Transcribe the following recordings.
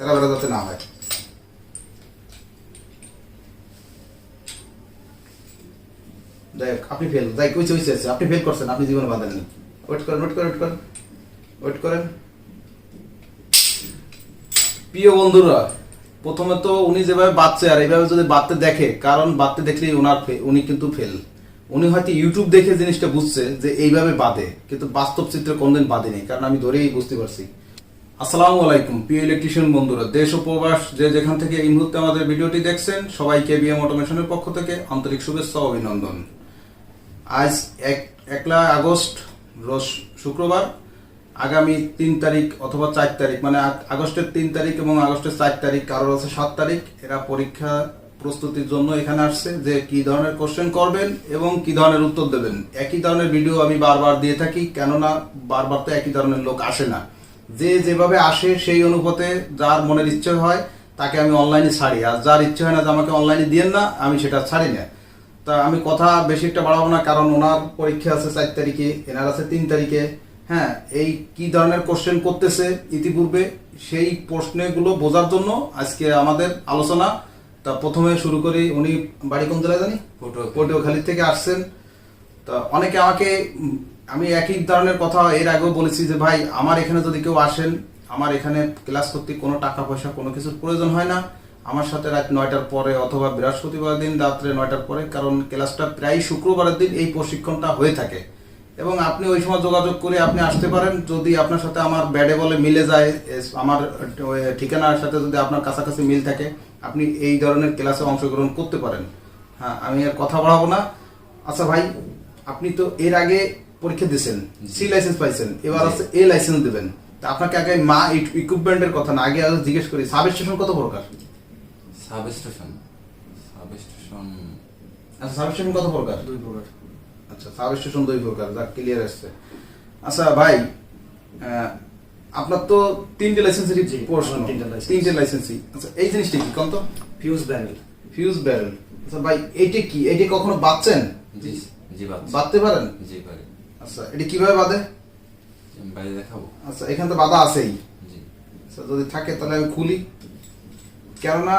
তেরা বেড়া যাতে না হয়। দেখ আপনি ফেল যাই কইছে হইছে। আপনি ফেল করছেন, আপনি জীবনে বাঁধেননি ওয়েট করেন ওয়েট করেন ওয়েট করেন। ওয়েট করেন। প্রিয় বন্ধুরা, প্রথমে তো উনি যেভাবে বাচ্চে আর এইভাবে যদি বাড়তে দেখে, কারণ বাড়তে দেখলেই ওনার উনি কিন্তু ফেল উনি হয়তো ইউটিউব দেখে জিনিসটা বুঝছে যে এইভাবে বাঁধে, কিন্তু বাস্তব চিত্রে কোনদিন বাঁধেনি, কারণ আমি ধরেই বুঝতে পারছি। আসসালামু আলাইকুম, প্রিয় ইলেকট্রিশিয়ান বন্ধুরা, দেশ ও প্রবাস, যে যেখান থেকে এই মুহূর্তে আমাদের ভিডিওটি দেখছেন, সবাইকে বিএম অটোমেশনের পক্ষ থেকে আন্তরিক শুভেচ্ছা অভিনন্দন। আজ এক একলা আগস্ট, রোজ শুক্রবার, আগামী তিন তারিখ অথবা চার তারিখ মানে আগস্টের তিন তারিখ এবং আগস্টের চার তারিখ, কারোর আছে সাত তারিখ, এরা পরীক্ষা প্রস্তুতির জন্য এখানে আসছে যে কি ধরনের কোশ্চেন করবেন এবং কি ধরনের উত্তর দেবেন। একই ধরনের ভিডিও আমি বারবার দিয়ে থাকি, কেননা বারবার তো একই ধরনের লোক আসে না। যে যেভাবে আসে সেই অনুপাতে যার মনের ইচ্ছে হয় তাকে আমি অনলাইনে ছাড়ি। আর যার ইচ্ছে হয় না যে আমাকে অনলাইনে দিয়েন না আমি সেটা ছাড়ি না। তা আমি কথা বেশি একটা বাড়াবো না কারণ ওনার পরীক্ষা আছে চার তারিখে এনার আছে তিন তারিখে। হ্যাঁ এই কি ধরনের কোশ্চেন করতেছে ইতিপূর্বে সেই প্রশ্নগুলো বোঝার জন্য আজকে আমাদের আলোচনা। তা প্রথমে শুরু করি উনি বাড়ি কোন জেলায় জানি? পটুয়াখালী। থেকে আসছেন। তা অনেকে আমাকে আমি একই ধরনের কথা এর আগেও বলেছি যে, ভাই, আমার এখানে যদি কেউ আসেন, আমার এখানে ক্লাস করতে কোনো টাকা পয়সা, কোনো কিছুর প্রয়োজন হয় না। আমার সাথে রাত নয়টার পরে অথবা বৃহস্পতিবার দিন, রাত্রে নয়টার পরে, কারণ ক্লাসটা প্রায় শুক্রবারের দিন এই প্রশিক্ষণটা হয়ে থাকে। এবং আপনি ওই সময় যোগাযোগ করে আপনি আসতে পারেন। যদি আপনার সাথে আমার ব্যাডে বলে মিলে যায় আমার ঠিকানার সাথে যদি আপনার কাছাকাছি মিল থাকে, আপনি এই ধরনের ক্লাসে অংশগ্রহণ করতে পারেন। হ্যাঁ আমি আর কথা বাড়াবো না। আচ্ছা ভাই, আপনি তো এর আগে পরীক্ষা দিয়েছেন সি লাইসেন্স পাইছেন এবার। আছে এ লাইসেন্স দেবেন। তা আপনাকে আগে মা ইকুইপমেন্টের কথা না আগে আগে জিজ্ঞেস করি সাব স্টেশন কত প্রকার? সাব স্টেশন সাব স্টেশন আচ্ছা সাব স্টেশন কত প্রকার? দুই প্রকার। আচ্ছা সাব স্টেশন দুই প্রকার যা ক্লিয়ার আসছে। আচ্ছা ভাই আপনার তো তিনটে লাইসেন্সেরই জি, প্রশ্ন। তিনটে লাইসেন্সই আচ্ছা এই জিনিসটা কি কোন তো? ফিউজ ব্যানেল ফিউজ ব্যারেল আচ্ছা ভাই এইটা কি? এইটা কখনো বাঁচছেন জি জি বাচ্চা বাঁধতে পারেন? জি পারি। আচ্ছা এটা কীভাবে বাঁধে? বাইরে দেখাবো। আচ্ছা এখানে তো বাধা আছেই। আচ্ছা যদি থাকে তাহলে আমি খুলি। কেননা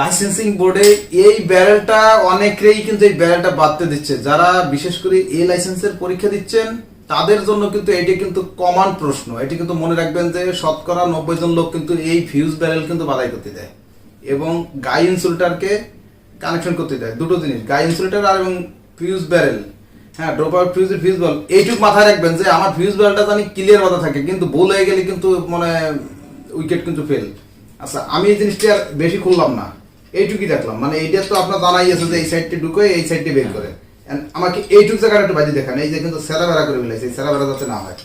লাইসেন্সিং বোর্ডে এই ব্যারেলটা অনেকেই কিন্তু এই ব্যারেলটা বাদতে দিচ্ছে। যারা বিশেষ করে এই লাইসেন্সের পরীক্ষা দিচ্ছেন তাদের জন্য কিন্তু এটি কিন্তু কমন প্রশ্ন। এটি কিন্তু মনে রাখবেন যে শতকরা নব্বই জন লোক কিন্তু এই ফিউজ ব্যারেল কিন্তু বাধাই করতে দেয় এবং গাই ইনসুলেটারকে কানেকশন করতে দেয়। দুটো জিনিস গাই ইনসুলেটার আর এবং ফিউজ ব্যারেল হ্যাঁ ড্রপ আউট ফিউজ ফিউজ বল এইটুক মাথায় রাখবেন যে আমার ফিউজ ব্যারেলটা জানি ক্লিয়ার মাথা থাকে, কিন্তু ভুল হয়ে গেলে কিন্তু মানে উইকেট কিন্তু ফেল আচ্ছা আমি এই জিনিসটা আর বেশি খুললাম না। এইটুকুই দেখলাম। মানে এইটা তো আপনার জানাই আছে যে এই সাইডটি ঢুকে, এই সাইডটি বের করে। আমাকে এইটুক জায়গাটা একটু বাজি দেখান। এই যে কিন্তু সেরা বেড়া করে ফেলেছে, এই সেরা বেড়া যাতে না হয়।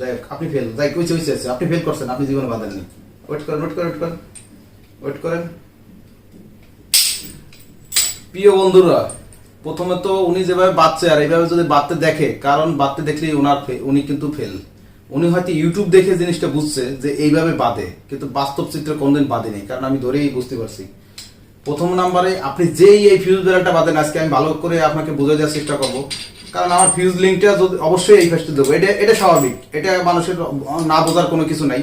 দেখ আপনি ফেল যাই, কইছে হইছে। আপনি ফেল করছেন, আপনি জীবনে বাঁধেননি। ওয়েট করেন ওয়েট করেন ওয়েট করেন। ওয়েট করেন। প্রিয় বন্ধুরা, প্রথমে তো উনি যেভাবে বাচ্চে আর এইভাবে যদি বাড়তে দেখে, কারণ বাড়তে দেখলেই ওনার উনি কিন্তু ফেল উনি হয়তো ইউটিউব দেখে জিনিসটা বুঝছে যে এইভাবে বাঁধে, কিন্তু বাস্তব চিত্রে কোনদিন বাঁধেনি, কারণ আমি ধরেই বুঝতে পারছি। প্রথম নাম্বারে আপনি যেই এই ফিউজ ব্যারেলটা বাঁধেন, আজকে আমি ভালো করে আপনাকে বুঝে দেওয়ার চেষ্টা করব। কারণ আমার ফিউজ লিঙ্কটা যদি অবশ্যই এই ফার্স্টে দেবো। এটা এটা স্বাভাবিক। এটা মানুষের না বোঝার কোনো কিছু নাই।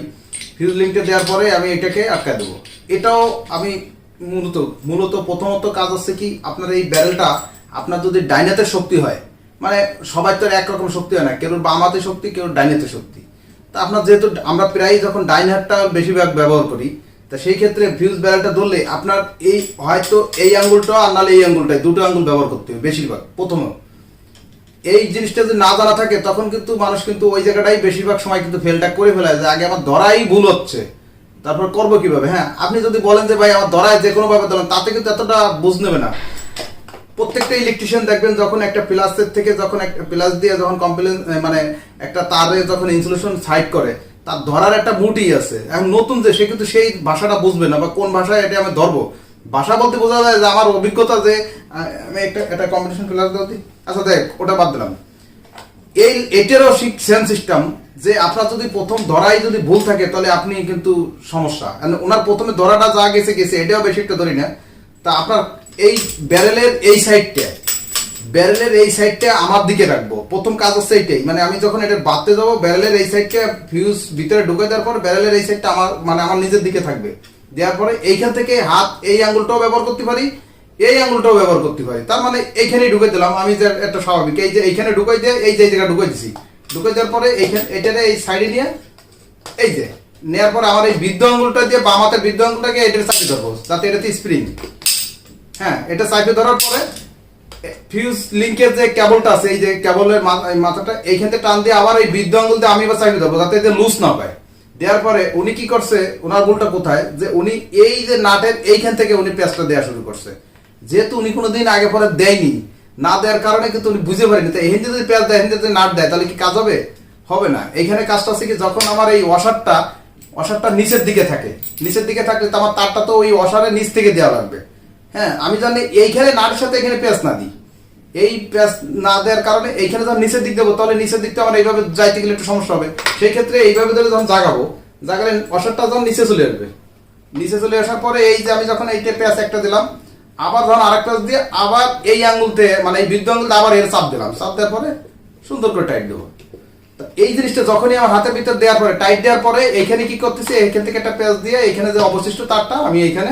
ফিউজ লিঙ্কটা দেওয়ার পরে আমি এটাকে আটকায় দেবো। এটাও আমি মূলত মূলত প্রথমত কাজ হচ্ছে কি, আপনার এই ব্যারেলটা আপনার যদি ডাইনাতে শক্তি হয় মানে সবাই তো একরকম শক্তি হয় না, কেউ বামাতে শক্তি, কেউ ডাইনাতে শক্তি। তা আপনার যেহেতু আমরা প্রায় যখন ডাইন হাতটা বেশিরভাগ ব্যবহার করি, তা সেই ক্ষেত্রে ফিউজ ব্যারেলটা ধরলে আপনার এই হয়তো এই আঙ্গুলটা আর নাহলে এই আঙ্গুলটাই, দুটো আঙ্গুল ব্যবহার করতে হবে বেশিরভাগ প্রথমে এই জিনিসটা যদি না জানা থাকে, তখন কিন্তু মানুষ কিন্তু ওই জায়গাটাই বেশিরভাগ সময় কিন্তু ফেলটা করে ফেলায় যে আগে আমার ধরাই ভুল হচ্ছে। তারপর করব কীভাবে? হ্যাঁ আপনি যদি বলেন যে, ভাই, আমার ধরায় যে কোনো ভাবে ধরেন, তাতে কিন্তু এতটা বুঝ নেবে না। প্রত্যেকটা ইলেকট্রিশিয়ান দেখবেন যখন একটা প্লাসের থেকে যখন একটা প্লাস দিয়ে যখন কমপ্লেন মানে একটা তারে যখন ইনসুলেশন সাইড করে, তার ধরার একটা মুটি আছে। এখন নতুন যে, সে কিন্তু সেই ভাষাটা বুঝবে না, বা কোন ভাষায় এটা আমি ধরবো। ভাষা বলতে বোঝা যায় যে, আমার অভিজ্ঞতা যে আমি একটা একটা কম্পিটিশন ক্লাস দিতে আচ্ছা দেখ, ওটা বাদ দিলাম। এই এটারও সেম সিস্টেম যে আপনার যদি প্রথম ধরাই যদি ভুল থাকে, তাহলে আপনি কিন্তু সমস্যা। ওনার প্রথমে ধরাটা যা গেছে গেছে, এটাও বেশি একটা ধরি না। তা আপনার এই ব্যারেলের এই সাইডটা, ব্যারেলের এই সাইডটা আমার দিকে রাখব। প্রথম কাজ হচ্ছে এইটাই। মানে আমি যখন এটা বাঁধতে যাব, ব্যারেলের এই সাইডটা ফিউজ ভিতরে ঢুকে দেওয়ার পর ব্যারেলের এই সাইডটা আমার মানে আমার নিজের দিকে থাকবে। দেওয়ার পরে এইখান থেকে হাত এই আঙুলটাও ব্যবহার করতে পারি, এই আঙুলটাও ব্যবহার করতে পারি। তার মানে এইখানে ঢুকে দিলাম। আমি যে একটা স্বাভাবিক, এই যে এইখানে ঢুকাই দিয়ে এই যে জায়গা ঢুকাই দিছি। ঢুকাই দেওয়ার পরে এইখানে এটারে এই সাইডে নিয়ে, এই যে, নেওয়ার পরে আমার এই বৃদ্ধ আঙ্গুলটা দিয়ে বাম হাতের বৃদ্ধ আঙ্গুলটাকে এটার চাপি ধরবো, যাতে এটাতে স্প্রিং হ্যাঁ এটা চাপি ধরার পরে ফিউজ লিঙ্কের যে কেবলটা আছে, এই যে কেবলের মাথাটা, এইখান থেকে টান দিয়ে আবার এই বৃদ্ধ আঙ্গুল দিয়ে আমি এবার চাপি ধরবো, যাতে এতে লুজ না পায়। দেওয়ার পরে উনি কি করছে ওনার ভুলটা কোথায়? যে উনি এই যে নাটের এইখান থেকে উনি পেঁচটা দেওয়া শুরু করছে। যেহেতু উনি কোনোদিন আগে পরে দেয়নি না দেওয়ার কারণে কিন্তু উনি বুঝে পারেনি তো এখান থেকে যদি পেঁয়াজ দেয় এখান থেকে যদি নাট দেয়, তাহলে কি কাজ হবে? হবে না। এইখানে কাজটা হচ্ছে কি, যখন আমার এই ওয়াশারটা ওয়াশারটা নিচের দিকে থাকে, নিচের দিকে থাকলে তো আমার তারটা তো ওই ওয়াশারের নিচ থেকে দেওয়া লাগবে। হ্যাঁ আমি জানি এইখানে নাটের সাথে এখানে পেঁয়াজ না দিই। এই পেঁয়াজ না দেওয়ার কারণে এইখানে যখন নিচের দিক দেবো, তাহলে নিচের দিকটা আমার এইভাবে যাইতে গেলে একটু সমস্যা হবে। সেই ক্ষেত্রে এইভাবে ধরে যখন জাগাবো, জাগালে অসারটা যখন নিচে চলে আসবে, নিচে চলে আসার পরে এই যে আমি যখন এইটা পেঁয়াজ একটা দিলাম আবার যখন আরেক পেঁয়াজ দিয়ে আবার এই আঙুলতে মানে এই বৃদ্ধ আঙ্গুলতে আবার এর চাপ দিলাম। চাপ দেওয়ার পরে সুন্দর করে টাইট দেবো। এই জিনিসটা যখনই আমার হাতের ভিতর দেওয়ার পরে টাইট দেওয়ার পরে এখানে কি করতেছি? এখান থেকে একটা পেঁয়াজ দিয়ে এখানে যে অবশিষ্ট তারটা, আমি এইখানে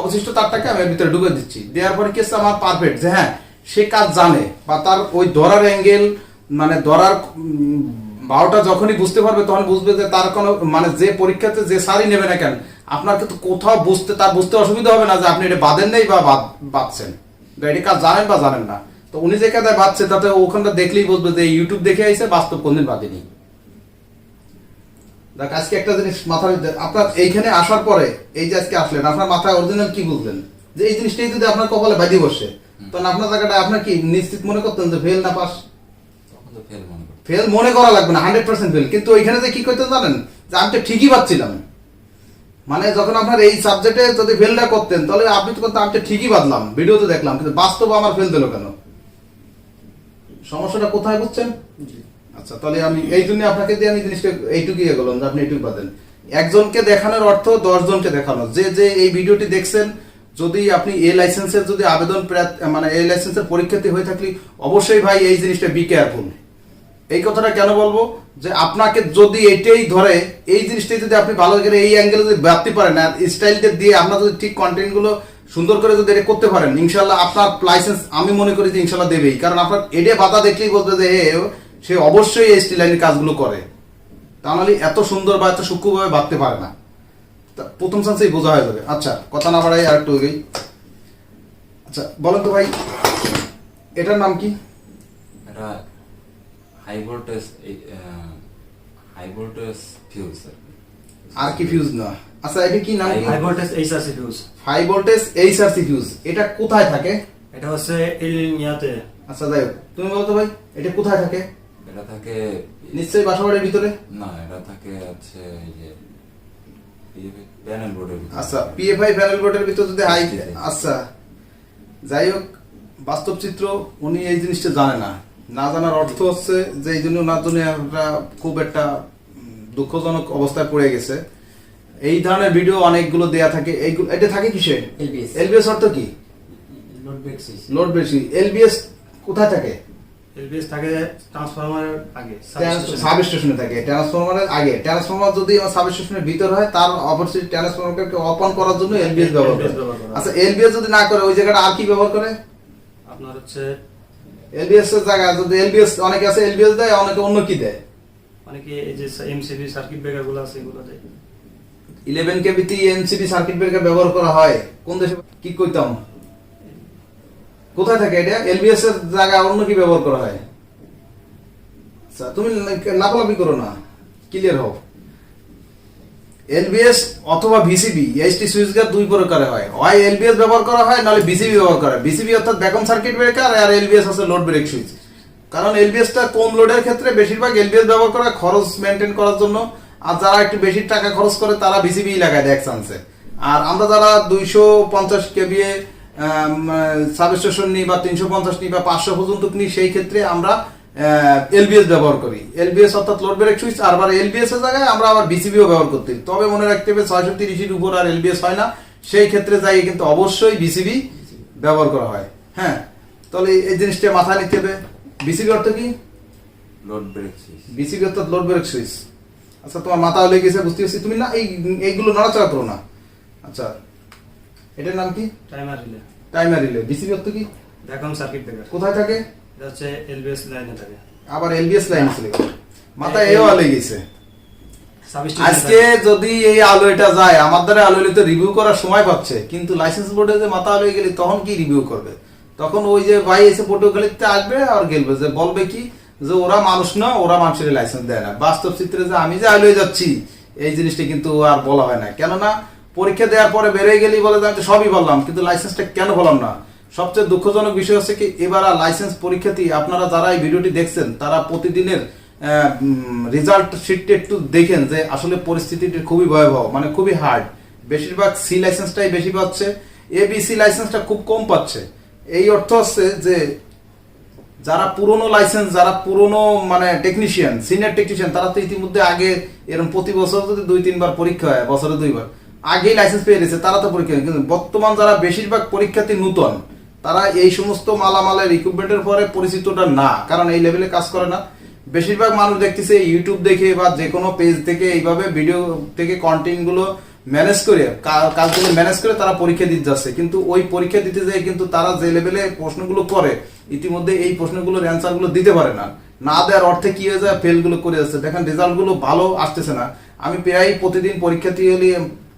অবশিষ্ট তারটাকে আমি ভিতরে ঢুকে দিচ্ছি। দেওয়ার পরে কি আমার পারফেক্ট যে হ্যাঁ সে কাজ জানে বা তার ওই ধরার অ্যাঙ্গেল মানে ধরার বারোটা যখনই বুঝতে পারবে, তখন বুঝবে যে তার কোনো মানে যে পরীক্ষাতে যে সারই নেবে না কেন আপনার কিন্তু কোথাও বুঝতে তার বুঝতে অসুবিধা হবে না যে আপনি এটা বাঁধেন নেই বা বাঁধছেন। বা এটা কাজ জানেন বা জানেন না। তো উনি যে কাদায় বাঁধছে তাতে ওখানটা দেখলেই বুঝবে যে ইউটিউব দেখে আইসে বাস্তব কোনদিন বাঁধেনি। দেখ আজকে একটা জিনিস মাথায় আপনার এইখানে আসার পরে এই যে আজকে আসলেন আপনার মাথায় অরিজিনাল কি বুঝলেন? যে এই জিনিসটাই যদি আপনার কপালে বাজি বসে তখন আপনার জায়গাটা আপনার কি নিশ্চিত মনে করতেন যে ফেল না পাস? ফেল মনে ফেল মনে করা লাগবে না হান্ড্রেড পার্সেন্ট ফেল কিন্তু ওইখানে যে কি করতে জানেন? যে আমি তো ঠিকই পাচ্ছিলাম। মানে যখন আপনার এই সাবজেক্টে যদি ফেলটা করতেন তাহলে আপনি তো করতেন আমি ঠিকই বাদলাম ভিডিওতে দেখলাম কিন্তু বাস্তব আমার ফেল দিল কেন? সমস্যাটা কোথায় বুঝছেন? আচ্ছা তাহলে আমি এই জন্য আপনাকে দিয়ে আমি জিনিসটা এইটুকুই এগোলাম যে আপনি এইটুকু পাবেন একজনকে দেখানোর অর্থ দশ জনকে দেখানো। যে যে এই ভিডিওটি দেখছেন যদি আপনি এ লাইসেন্সের যদি আবেদন মানে এই লাইসেন্সের পরীক্ষার্থী হয়ে থাকলে অবশ্যই ভাই এই জিনিসটা বি কেয়ারফুল এই কথাটা কেন বলব? যে আপনাকে যদি এটাই ধরে, এই জিনিসটাই যদি আপনি ভালো করে এই অ্যাঙ্গেলে যদি ব্যাপ্তি পারেন আর স্টাইলটা দিয়ে আপনার যদি ঠিক কন্টেন্টগুলো সুন্দর করে যদি এটা করতে পারেন ইনশাল্লাহ আপনার লাইসেন্স আমি মনে করি যে ইনশাল্লাহ দেবেই। কারণ আপনার এডে বাধা দেখলেই বলতে যে সে অবশ্যই এই স্টিল লাইনের কাজগুলো করে। তা নাহলে এত সুন্দর বা এত সূক্ষ্মভাবে ভাবতে পারে না। প্রথম চান্সেই বোঝা হয়ে যাবে। আচ্ছা কথা না বাড়াই আর একটু এগোই। আচ্ছা বলেন তো ভাই, এটার নাম কি? এটা high voltage high voltage fuse আর কি ফিউজ না আচ্ছা এটা কি নাম? High voltage HRC fuse high voltage HRC fuse এটা কোথায় থাকে? এটা হচ্ছে আচ্ছা যাই তুমি বলো তো ভাই এটা কোথায় থাকে? এটা থাকে নিশ্চয়ই বাসাবাড়ির ভিতরে? না এটা থাকে হচ্ছে এই যে প্যানেল বোর্ডের ভিতরে। আচ্ছা পিএফআই প্যানেল বোর্ডের ভিতরে যদি হাই। আচ্ছা যাই হোক বাস্তব চিত্র উনি এই জিনিসটা জানে না। না জানার অর্থ হচ্ছে যে এই জন্য ওনার জন্য একটা খুব একটা দুঃখজনক অবস্থায় পড়ে গেছে। এই ধরনের ভিডিও অনেকগুলো দেয়া থাকে। এইগুলো এটা থাকে কিসে LBS এলবিএস অর্থ কি? লোড বেশি এলবিএস কোথায় থাকে? এলবিএস থাকে ট্রান্সফরমারের আগে সাব স্টেশনে থাকে। ট্রান্সফরমারের আগে। ট্রান্সফরমার যদি সাব স্টেশনের ভিতর হয় তার অপরচুনিটি ট্রান্সফরমারকে অপন করার জন্য এলবিএস ব্যবহার করে। LBS ব্যবহার করা। হয়। আচ্ছা এলবিএস যদি না করে ওই জায়গাটা আর কি ব্যবহার করে? আপনার হচ্ছে এলবিএস এর জায়গায় যদি এলবিএস অনেকে আছে এলবিএস দেয় অনেকে অন্য কি দেয়? অনেকে এই যে এমসিবি সার্কিট ব্রেকারগুলো আছে এগুলো দেয়। ইলেভেন কেবিতে এনসিবি সার্কিট ব্রেকার ব্যবহার করা হয়। কোন দেশে? কি কইতাম? কোথায় থাকে এটা? এলবিএস এর জায়গায় অন্য কি ব্যবহার করা হয়? আচ্ছা তুমি লাফালাফি করো না। ক্লিয়ার হও। এলবিএস অথবা ভিসিবি, এইচটি সুইচ গেট দুই প্রকারে হয়। হয় এলবিএস ব্যবহার করা হয়, নাহলে বিসিবি ব্যবহার করা হয়। বিসিবি অর্থাৎ ব্যাকম সার্কিট ব্রেকার আর এলবিএস আছে লোড ব্রেক সুইচ কারণ এলবিএসটা কম লোডের ক্ষেত্রে বেশিরভাগ এলবিএস ব্যবহার করা খরচ মেনটেন করার জন্য। আর যারা একটু বেশি টাকা খরচ করে, তারা বিসিবি লাগায় এক চান্সে আর আমরা যারা দুইশো পঞ্চাশ কেবিএ সাবস্টেশন নিই বা তিনশো পঞ্চাশ নিই বা পাঁচশো পর্যন্ত নিই সেই ক্ষেত্রে আমরা এলবিএস ব্যবহার করি। এলবিএস অর্থাৎ লোড ব্রেক সুইচ আর আবার এলবিএস এর জায়গায় আমরা আবার বিসিবিও ব্যবহার করতে। পারি। তবে মনে রাখতে হবে ছয়শো তিরিশের উপর আর এলবিএস হয় না। সেই ক্ষেত্রে যাই কিন্তু অবশ্যই বিসিবি ব্যবহার করা হয়। হ্যাঁ? তাহলে এই- জিনিসটা মাথায় নিতে হবে। বিসিবি অর্থ কি? লোড ব্রেক সুইচ বিসিবি অর্থাৎ লোড ব্রেক সুইচ আচ্ছা তোমার মাথা হলে গেছে বুঝতে পারছি। তুমি না এই এইগুলো নড়াচড়া করো না। আচ্ছা এটার নাম কি? Timer relay timer relay BCB অর্থ কি? ভ্যাকুয়াম সার্কিট ব্রেকার কোথায় থাকে? এটা হচ্ছে এলবিএস লাইনে থাকে। আবার এলবিএস লাইন চলে গেল মাথায় এও আলে গেছে। আজকে যদি এই আলো এটা যায় আমার দ্বারা আলো তো রিভিউ করার সময় পাচ্ছে কিন্তু লাইসেন্স বোর্ডে যে মাথা আলো গেলে তখন কি রিভিউ করবে? তখন ওই যে ভাই এসে আসবে আর গেলবে যে বলবে কি? যে ওরা মানুষ না ওরা মানুষের লাইসেন্স দেয় না। বাস্তব চিত্রে যে আমি যে আলোয় যাচ্ছি এই জিনিসটা কিন্তু আর বলা হয় না। কেননা পরীক্ষা দেওয়ার পরে বেরিয়ে গেলেই বলে যে সবই বললাম কিন্তু লাইসেন্সটা কেন বললাম না? সবচেয়ে দুঃখজনক বিষয় হচ্ছে কি, এবার লাইসেন্স পরীক্ষার্থী আপনারা যারা এই ভিডিওটি দেখছেন, তারা প্রতিদিনের রেজাল্ট শিটটা একটু দেখেন যে আসলে পরিস্থিতিটি খুবই ভয়াবহ মানে খুবই হার্ড বেশিরভাগ সি লাইসেন্সটাই বেশি পাচ্ছে এ বি সি লাইসেন্সটা খুব কম পাচ্ছে এই অর্থ হচ্ছে যে যারা পুরনো লাইসেন্স যারা পুরনো মানে টেকনিশিয়ান সিনিয়র টেকনিশিয়ান তারা তো ইতিমধ্যে আগে এরকম প্রতি বছর যদি দুই, তিনবার পরীক্ষা হয়, বছরে দুইবার, আগেই লাইসেন্স পেয়ে গেছে, তারা তো পরীক্ষা। কিন্তু বর্তমান যারা বেশিরভাগ পরীক্ষার্থী নূতন তারা এই সমস্ত মালামালের ইকুইপমেন্টের পরে পরিচিতটা না, কারণ এই লেভেলে কাজ করে না। বেশিরভাগ মানুষ দেখতেছে ইউটিউব দেখে বা যে কোনো পেজ থেকে এইভাবে ভিডিও থেকে কন্টেন্টগুলো ম্যানেজ করে কাজগুলো ম্যানেজ করে তারা পরীক্ষা দিতে যাচ্ছে। কিন্তু ওই পরীক্ষা দিতে যায় কিন্তু তারা যে লেভেলে প্রশ্নগুলো করে, ইতিমধ্যে এই প্রশ্নগুলোর অ্যান্সারগুলো দিতে পারে না। না দেওয়ার অর্থে কি হয়ে যায়? ফেলগুলো করে যাচ্ছে। দেখেন রেজাল্টগুলো ভালো আসতেছে না। আমি প্রায় প্রতিদিন পরীক্ষার্থী হলে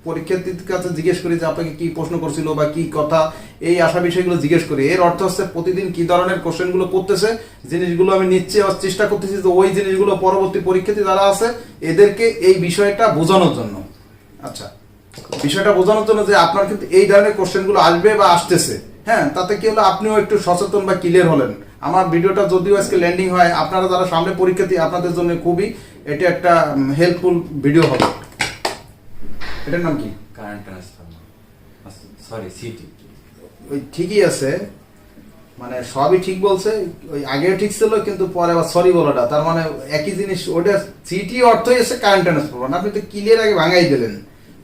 পরীক্ষার্থীর কাছে জিজ্ঞেস করি যে আপনাকে কি প্রশ্ন করছিল বা কি কথা? এই আশা বিষয়গুলো জিজ্ঞেস করি। এর অর্থ হচ্ছে প্রতিদিন কি ধরনের কোশ্চেনগুলো করতেছে, জিনিসগুলো আমি নিচ্ছে চেষ্টা করতেছি যে ওই জিনিসগুলো পরবর্তী পরীক্ষার্থী যারা আছে, এদেরকে এই বিষয়টা বোঝানোর জন্য। আচ্ছা বিষয়টা বোঝানোর জন্য যে আপনার কিন্তু এই ধরনের কোশ্চেনগুলো আসবে বা আসতেছে। হ্যাঁ তাতে কি হলো? আপনিও একটু সচেতন বা ক্লিয়ার হলেন। আমার ভিডিওটা যদিও আজকে ল্যান্ডিং হয়, আপনারা যারা সামনে পরীক্ষার্থী, আপনাদের জন্য খুবই এটা একটা হেল্পফুল ভিডিও হবে। এটার নাম কি? Current transformer. Sorry CT. ওই ঠিকই আছে। মানে সবই ঠিক বলছে। ওই আগেও ঠিক ছিল কিন্তু পরে আবার সরি বলাটা। তার মানে একই জিনিস ওটা সিটি অর্থই এসে কারেন্ট ট্রান্সফরমার। আপনি তো ক্লিয়ার আগে ভাঙাই দিলেন।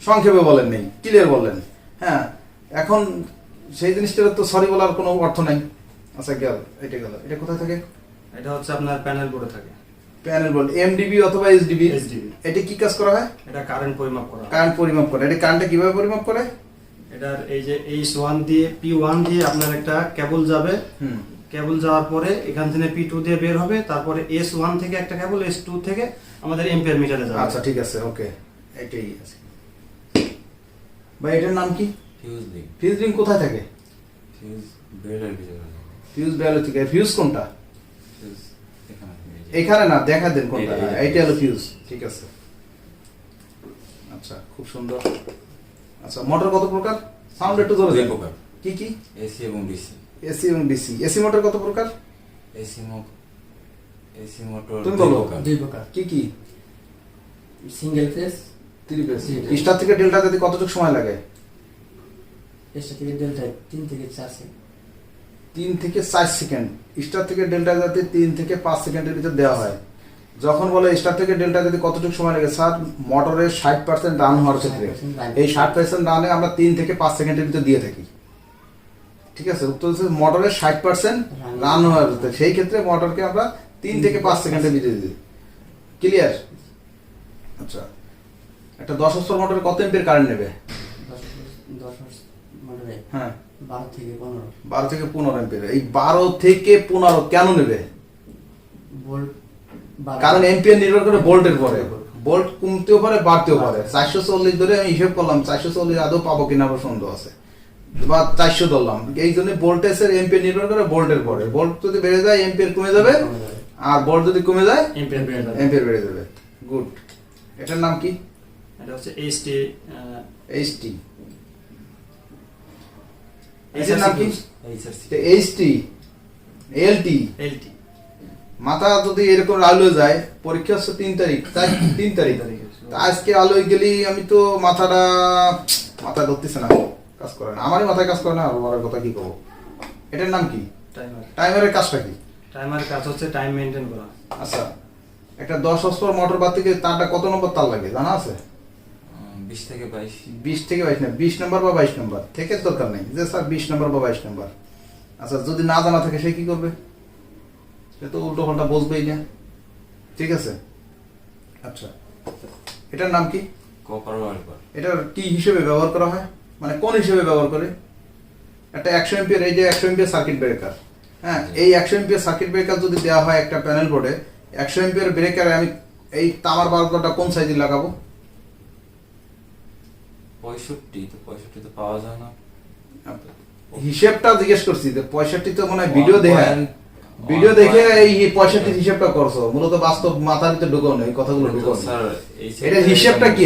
সংক্ষেপে বলেন নেই ক্লিয়ার বললেন। হ্যাঁ এখন সেই জিনিসটার তো সরি বলার কোনো অর্থ নাই। আচ্ছা গেল এটা গেল। এটা কোথায় থাকে? এটা হচ্ছে আপনার প্যানেল বোর্ডে থাকে। প্যানেল বোর্ড এমডিবি অথবা এসডিবি SDB এটা কি কাজ করা হয়? এটা কারেন্ট পরিমাপ করা কারেন্ট পরিমাপ করে। এটা কারেন্টটা কীভাবে পরিমাপ করে? এটার এই যে এইচ ওয়ান দিয়ে পি ওয়ান দিয়ে আপনার একটা কেবল যাবে। হুম। কেবল যাওয়ার পরে এখান থেকে পি টু দিয়ে বের হবে। তারপরে এস ওয়ান থেকে একটা কেবল এস টু থেকে আমাদের এম্পিয়ার মিটারে যাবে। আচ্ছা ঠিক আছে ওকে এটাই আছে। ভাই এটার নাম কি? ফিউজ লিঙ্ক ফিউজ রিং কোথায় থাকে? ফিউজ বেলের ভিতরে ফিউজ ভ্যালু থেকে ফিউজ কোনটা? ফিউজ এখানে না দেখা দেন কোনটা। এই- এই- এইটা হলো ফিউজ ঠিক আছে। আচ্ছা খুব সুন্দর। আচ্ছা মোটর কত প্রকার? সাউন্ড একটু জোরে দুই দেন। প্রকার। কি কি? এসি এবং ডিসি এসি এবং ডিসি এসি মোটর কত প্রকার? এসি মোটর এসি মোটর তুমি দুই বলো। প্রকার। দুই প্রকার। কি কি? সিঙ্গেল ফেস থ্রি পেজ জি, জি। স্টার থেকে ডেল্টা যদি কতটুকু সময় লাগে? এসটা থেকে ডেল্টা তিন থেকে চার সেকেন্ড তিন থেকে চার সেকেন্ড স্টার থেকে ডেল্টা যাতে তিন থেকে পাঁচ সেকেন্ডের ভিতর দেওয়া হয়। যখন বলে স্টার থেকে ডেল্টা যদি কতটুকু সময় লাগে স্যার মোটরের ষাট পার্সেন্ট রান হওয়ার ক্ষেত্রে। 60% এই ষাট পার্সেন্ট রানে আমরা তিন থেকে পাঁচ সেকেন্ডের ভিতর দিয়ে থাকি। ঠিক আছে? উত্তর মোটরের ষাট পার্সেন্ট রান হওয়ার ক্ষেত্রে। সেই ক্ষেত্রে মোটরকে আমরা তিন থেকে পাঁচ সেকেন্ডের ভিতরে দিই। ক্লিয়ার আচ্ছা। একটা দশ মোটরে কত এমপির কারেন্ট নেবে? দশ দশ মোটরে হ্যাঁ। বারো থেকে পনেরো। এমপির এই বারো থেকে পনেরো কেন নেবে? ভোল্ট কারণ এম্পিয়ার নির্ভর করে ভোল্টের পরে। ভোল্ট কমতেও পারে বাড়তেও পারে। চারশো চল্লিশ ধরে আমি হিসেব করলাম চারশো চল্লিশ আদৌ পাবো কিনা আবার সন্দেহ আছে। বা চারশো ধরলাম। এই জন্য ভোল্টেজের এম্পিয়ার নির্ভর করে ভোল্টের পরে। ভোল্ট যদি বেড়ে যায় এম্পিয়ার কমে যাবে। কমে যাবে। আর ভোল্ট যদি কমে যায় এম্পিয়ার বেড়ে যাবে। এম্পিয়ার বেড়ে যাবে। গুড। এটার নাম কি? এটা হচ্ছে এইচ টি এইচ টি এটার নাম কি এইচআরসি এইচ টি এল টি এল টি মাথা যদি এরকম আলো যায় পরীক্ষা হচ্ছে তিন তারিখ তাই তিন তারিখ। আজকে আলোয় গেলি আমি তো মাথাটা মাথা ধরতেছে না কাজ করে না। আমারই মাথায় কাজ করে না আর কথা কি কবো? এটার নাম কি? টাইমার টাইমারের কাজটা কি? টাইমার কাজ হচ্ছে টাইম মেনটেন করা। আচ্ছা। একটা দশ অস্পর মোটর বাদ থেকে তারটা কত নম্বর তার লাগে জানা আছে? বিশ থেকে বাইশ। বিশ থেকে বাইশ না বিশ নম্বর বা বাইশ নম্বর থেকে দরকার নেই। যে স্যার বিশ নম্বর বা বাইশ নম্বর। আচ্ছা যদি না জানা থাকে সে কি করবে? সে তো উল্টো পাল্টা বুঝবেই না। ঠিক আছে? আচ্ছা এটার নাম কি? কপার এটার কি হিসেবে ব্যবহার করা হয়? মানে কোন হিসেবে ব্যবহার করে? একটা একশো এমপিয়ার এই যে একশো এমপিয়ার সার্কিট ব্রেকার হ্যাঁ এই একশো এমপিয়ার সার্কিট ব্রেকার যদি দেওয়া হয় একটা প্যানেল বোর্ডে একশো এমপিয়ার ব্রেকারে আমি এই তামার বাল্বটা কোন সাইজে লাগাবো? পঁয়ষট্টি তো পঁয়ষট্টি তো পাওয়া যায় না। হিসেবটা জিজ্ঞেস করছি যে পঁয়ষট্টি তো মনে ভিডিও দেখে ভিডিও দেখে এই পঁয়ষট্টি হিসেবটা করছ। মূলত বাস্তব মাথার ভিতরে ঢুকো না এই কথাগুলো ঢুকো এটার হিসেবটা কি